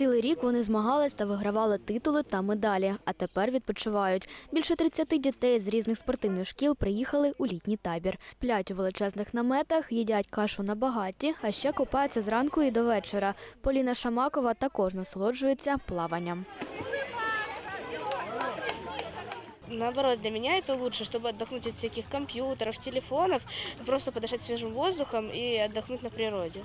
Цілий рік вони змагались та вигравали титули та медалі, а тепер відпочивають. Більше 30 дітей з різних спортивних шкіл приїхали у літній табір. Сплять у величезних наметах, їдять кашу на багаті, а ще купаються зранку і до вечора. Поліна Шамакова також насолоджується плаванням. Наоборот, для меня это лучше, чтобы отдохнуть от всяких компьютеров, телефонов, просто подышать свежим воздухом и отдохнуть на природе.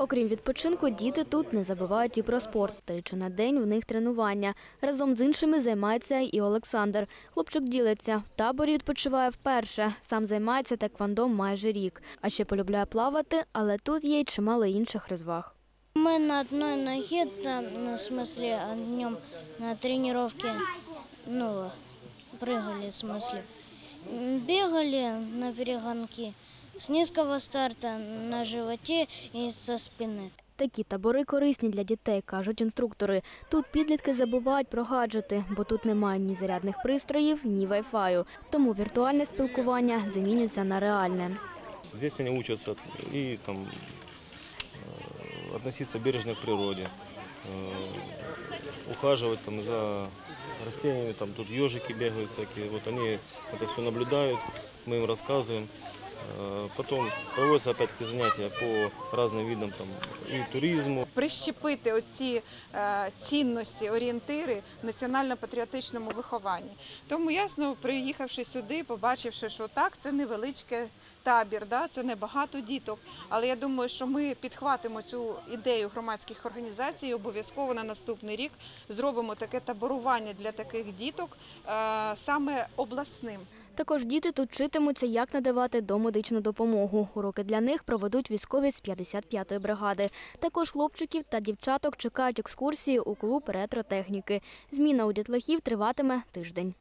Окрім відпочинку, діти тут не забувають і про спорт. Тричі на день в них тренування. Разом з іншими займається і Олександр. Хлопчик ділиться. В таборі відпочиває вперше. Сам займається теквандо майже рік. А ще полюбляє плавати, але тут є й чимало інших розваг. Мы на одной ноге, там, ну, в смысле, днем на тренировке, ну, прыгали, в смысле, М, бегали на перегонки с низкого старта на животе и со спины. Такі табори корисні для дітей, кажуть інструктори. Тут підлітки забувають про гаджети, бо тут немає ні зарядних пристроїв, ні вайфаю. Тому віртуальне спілкування замінюється на реальне. Здесь они учатся и там э, относиться бережно к природе, э, ухаживать там за растениями, там тут ежики бегают всякие, вот они это все наблюдают, мы им рассказываем. Э, Потом проводятся опять-таки занятия по разным видам там и туризму, прищепити оці е, цінності, орієнтири в національно-патріотичному вихованні. Тому ясно, приїхавши сюди, побачивши, що так, це невеличкий табір, да, це не багато діток. Але я думаю, що ми підхватимо цю ідею громадських організацій і обов'язково на наступний рік зробимо таке таборування для таких діток е, саме обласним. Також діти тут вчитимуться, як надавати домедичну допомогу. Уроки для них проведуть військові з 55-ї бригади. Також хлопчиків та дівчаток чекають екскурсії у клуб ретротехніки. Зміна у дітлахів триватиме тиждень.